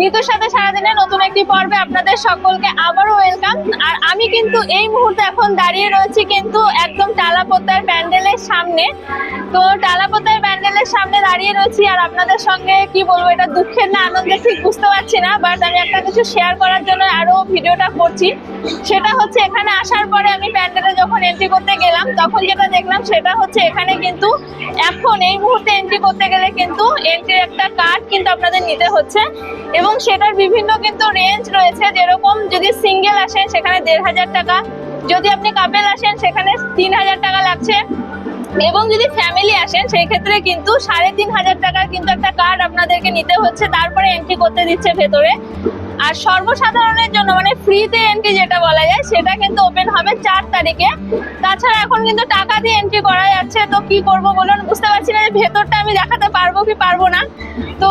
নিতুর সাথে সারাদিনে নতুন একটি পর্বে আপনাদের সকলকে আবারও ওয়েলকাম আর আমি কিন্তু এই মুহূর্তে এখন দাঁড়িয়ে রয়েছি কিন্তু একদম টালাপোতার প্যান্ডেলের সামনে। তো টালাপোতার প্যান্ডেলের সামনে দাঁড়িয়ে রয়েছি আর আপনাদের সঙ্গে কি বলব, এটা দুঃখের না, আনন্দের ঠিক বুঝতে পারছি না বাট আমি একটা কিছু শেয়ার করার জন্য আরও ভিডিওটা করছি। সেটা হচ্ছে এখানে আসার পরে আমি প্যান্ডেলে যখন এন্ট্রি করতে গেলাম, তখন যেটা দেখলাম সেটা হচ্ছে এখানে কিন্তু এখন এই মুহূর্তে এন্ট্রি করতে গেলে কিন্তু এন্ট্রির একটা কার্ড কিন্তু আপনাদের নিতে হচ্ছে। এবং সেটার বিভিন্ন কিন্তু রেঞ্জ রয়েছে। যেরকম যদি সিঙ্গেল আসেন, সেখানে দেড় হাজার টাকা। যদি আপনি কাপেল আসেন, সেখানে তিন হাজার টাকা লাগছে। এবং যদি ফ্যামিলি আসেন, সেই ক্ষেত্রে কিন্তু সাড়ে তিন হাজার টাকার কিন্তু একটা কার্ড আপনাদেরকে নিতে হচ্ছে। তারপরে এন্ট্রি করতে দিচ্ছে ভেতরে। আর সর্বসাধারণের জন্য মানে ফ্রিতে এন্ট্রি যেটা বলা যায়, সেটা কিন্তু ওপেন হবে চার তারিখে। তাছাড়া এখন কিন্তু টাকা দিয়ে এন্ট্রি করা যাচ্ছে, তো কি করব বলুন? বুঝতে পারছি না যে ভেতরটা আমি দেখাতে পারব কি পারব না। তো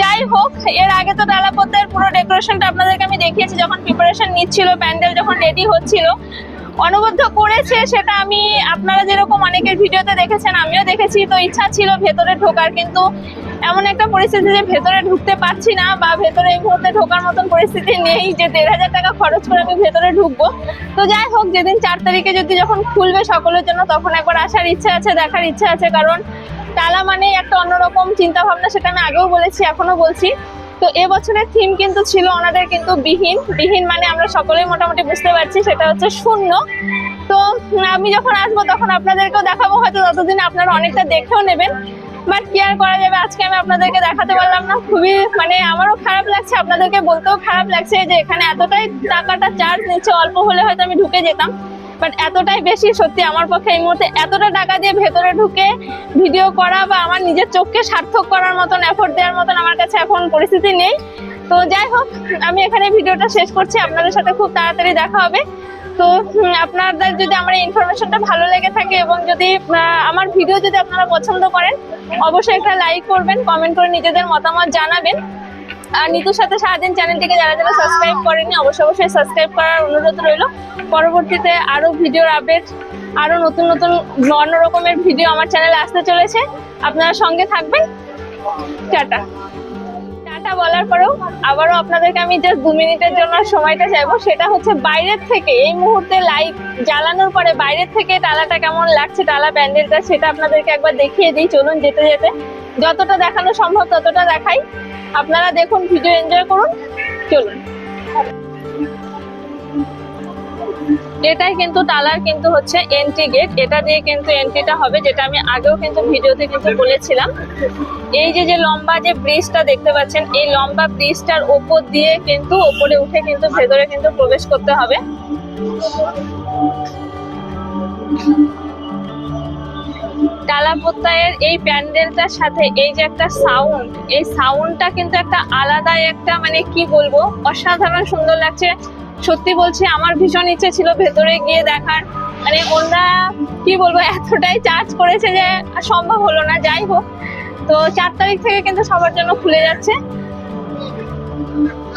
যাই হোক, এর আগে তো ডালাপত্রের পুরো ডেকোরেশনটা আপনাদেরকে আমি দেখিয়েছি, যখন প্রিপারেশন নিচ্ছিল, প্যান্ডেল যখন রেডি হচ্ছিল। অনবদ্য করেছে সেটা আমি, আপনারা যেরকম অনেকের ভিডিওতে দেখেছেন, আমিও দেখেছি। তো ইচ্ছা ছিল ভেতরে ঢোকার, কিন্তু এমন একটা পরিস্থিতি যে ভেতরে ঢুকতে পারছি না বা ভেতরে এই মুহূর্তে ঢোকার মতন পরিস্থিতি নেই যে দেড় হাজার টাকা খরচ করে আমি ভেতরে ঢুকবো। তো যাই হোক, যেদিন চার তারিখে যদি যখন খুলবে সকলের জন্য, তখন একবার আসার ইচ্ছা আছে, দেখার ইচ্ছা আছে, কারণ টালা মানে একটা অন্যরকম চিন্তা ভাবনা সেটা আমি আগেও বলেছি এখনও বলছি। তো এবছরের থিম কিন্তু ছিল ওনাদের কিন্তু বিহীন। বিহীন মানে আমরা সকলেই মোটামুটি বুঝতে পারছি, সেটা হচ্ছে শূন্য। তো আমি যখন আসব তখন আপনাদেরকেও দেখাবো, হয়তো ততদিন আপনারা অনেকটা দেখেও নেবেন। বাট কি আর করা যাবে, আজকে আমি আপনাদেরকে দেখাতে পারলাম না। খুবই মানে আমারও খারাপ লাগছে, আপনাদেরকে বলতেও খারাপ লাগছে যে এখানে এতটাই টাকাটা চার্জ নিচ্ছে, অল্প হলে হয়তো আমি ঢুকে যেতাম। বাট এতটাই বেশি সত্যি আমার পক্ষে এই মুহূর্তে এতটা টাকা দিয়ে ভেতরে ঢুকে ভিডিও করা বা আমার নিজের চোখকে সার্থক করার মতন এফোর্ট দেওয়ার মতন আমার কাছে এখন পরিস্থিতি নেই। তো যাই হোক, আমি এখানে ভিডিওটা শেষ করছি। আপনাদের সাথে খুব তাড়াতাড়ি দেখা হবে। তো আপনাদের যদি আমার ইনফরমেশনটা ভালো লেগে থাকে এবং যদি আমার ভিডিও যদি আপনারা পছন্দ করেন, অবশ্যই একটা লাইক করবেন কমেন্ট করে নিজেদের মতামত জানাবেন। আর নিতুর সাথে সারাদিন চ্যানেলটিকে যারা যারা সাবস্ক্রাইব করেনি, অবশ্যই অবশ্যই সাবস্ক্রাইব করার অনুরোধ রইল। পরবর্তীতে আরও ভিডিওর আপডেট আরও নতুন নতুন অন্য রকমের ভিডিও আমার চ্যানেলে আসতে চলেছে। আপনারা সঙ্গে থাকবেন। টাটা। টাটা বলার পরেও আবারও আপনাদেরকে আমি জাস্ট দু মিনিটের জন্য সময়টা চাইব। সেটা হচ্ছে বাইরের থেকে, এই মুহূর্তে লাইট জ্বালানোর পরে বাইরের থেকে টালাটা কেমন লাগছে টালা প্যান্ডেলটা সেটা আপনাদেরকে একবার দেখিয়ে দিই। চলুন যেতে যেতে। যতটা দেখানো সম্ভব ততটা দেখাই। আপনারা দেখুন ভিডিও এনজয় করুন, চলুন। এটাই কিন্তু টালার কিন্তু হচ্ছে এন্ট্রি গেট এটা দিয়ে কিন্তু এন্ট্রিটা হবে, যেটা আমি আগেও কিন্তু ভিডিওতে কিন্তু বলেছিলাম। এই যে যে লম্বা যে ব্রিজটা দেখতে পাচ্ছেন, এই লম্বা ব্রিজটার ওপর দিয়ে কিন্তু ওপরে উঠে কিন্তু ভেতরে কিন্তু প্রবেশ করতে হবে। টালাপোত্তায়ের এই প্যান্ডেলটার সাথে এই যে একটা সাউন্ড এই সাউন্ডটা কিন্তু একটা আলাদাই একটা মানে কি বলব, অসাধারণ সুন্দর লাগছে। সত্যি বলছি, আমার ভীষণ ইচ্ছে ছিল ভেতরে গিয়ে দেখার। মানে ওনারা কি বলব, এতটাই চার্জ করেছে যে সম্ভব হলো না। যাই হোক, তো চার তারিখ থেকে কিন্তু সবার জন্য খুলে যাচ্ছে।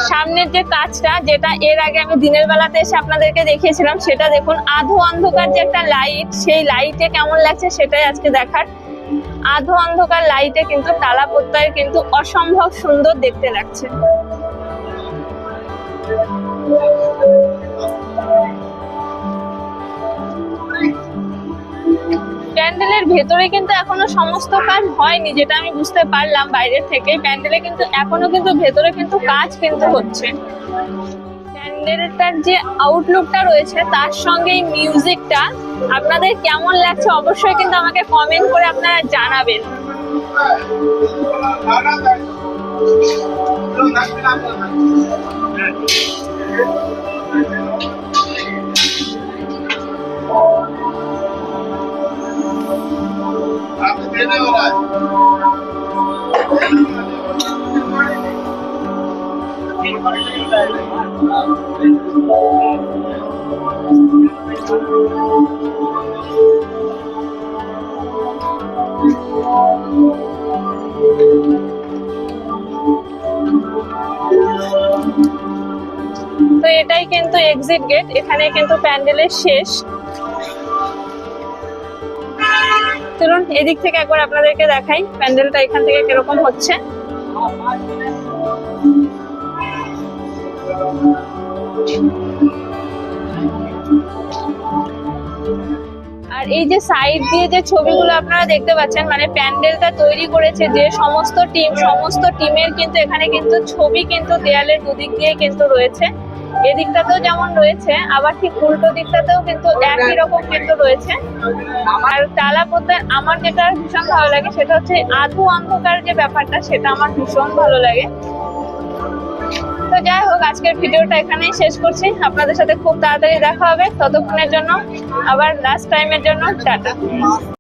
সামনের যে কাজটা, যেটা এর আগে আমি দিনের বেলাতে এসে আপনাদেরকে দেখিয়েছিলাম, সেটা দেখুন, আধো অন্ধকার যে একটা লাইট সেই লাইটে কেমন লাগছে সেটাই আজকে দেখার। আধো অন্ধকার লাইটে কিন্তু তালা প্রত্যয় কিন্তু অসম্ভব সুন্দর দেখতে লাগছে। প্যান্ডেলের ভেতরে কিন্তু এখনও সমস্ত কাজ হয়নি, যেটা আমি বুঝতে পারলাম বাইরের থেকে প্যান্ডেলে কিন্তু এখনও কিন্তু ভেতরে কিন্তু কাজ কিন্তু হচ্ছে। প্যান্ডেলটার যে আউটলুকটা রয়েছে, তার সঙ্গে এই মিউজিকটা আপনাদের কেমন লাগছে অবশ্যই কিন্তু আমাকে কমেন্ট করে আপনারা জানাবেন। তো এটাই কিন্তু এক্সিট গেট এখানে কিন্তু প্যান্ডেলের শেষ। চলুন, এদিক থেকে একবার আপনাদেরকে দেখাই প্যান্ডেলটা এখান থেকে কীরকম হচ্ছে। আর এই যে সাইড দিয়ে যে ছবিগুলো আপনারা দেখতে পাচ্ছেন মানে প্যান্ডেলটা তৈরি করেছে যে সমস্ত টিম সমস্ত টিমের কিন্তু এখানে কিন্তু ছবি কিন্তু দেয়ালের দুদিক দিয়ে কিন্তু রয়েছে। এদিকটাতেও যেমন রয়েছে, আবার ঠিক উল্টো দিকটাতেও কিন্তু একই রকম কিন্তু রয়েছে। আর তালাপোতার আমার যেটা ভীষণ ভালো লাগে, সেটা হচ্ছে আধু অন্ধকার যে ব্যাপারটা, সেটা আমার ভীষণ ভালো লাগে। তো যাই হোক, আজকের ভিডিওটা এখানেই শেষ করছি। আপনাদের সাথে খুব তাড়াতাড়ি দেখা হবে। ততক্ষণের জন্য আবার লাস্ট টাইমের জন্য, টাটা।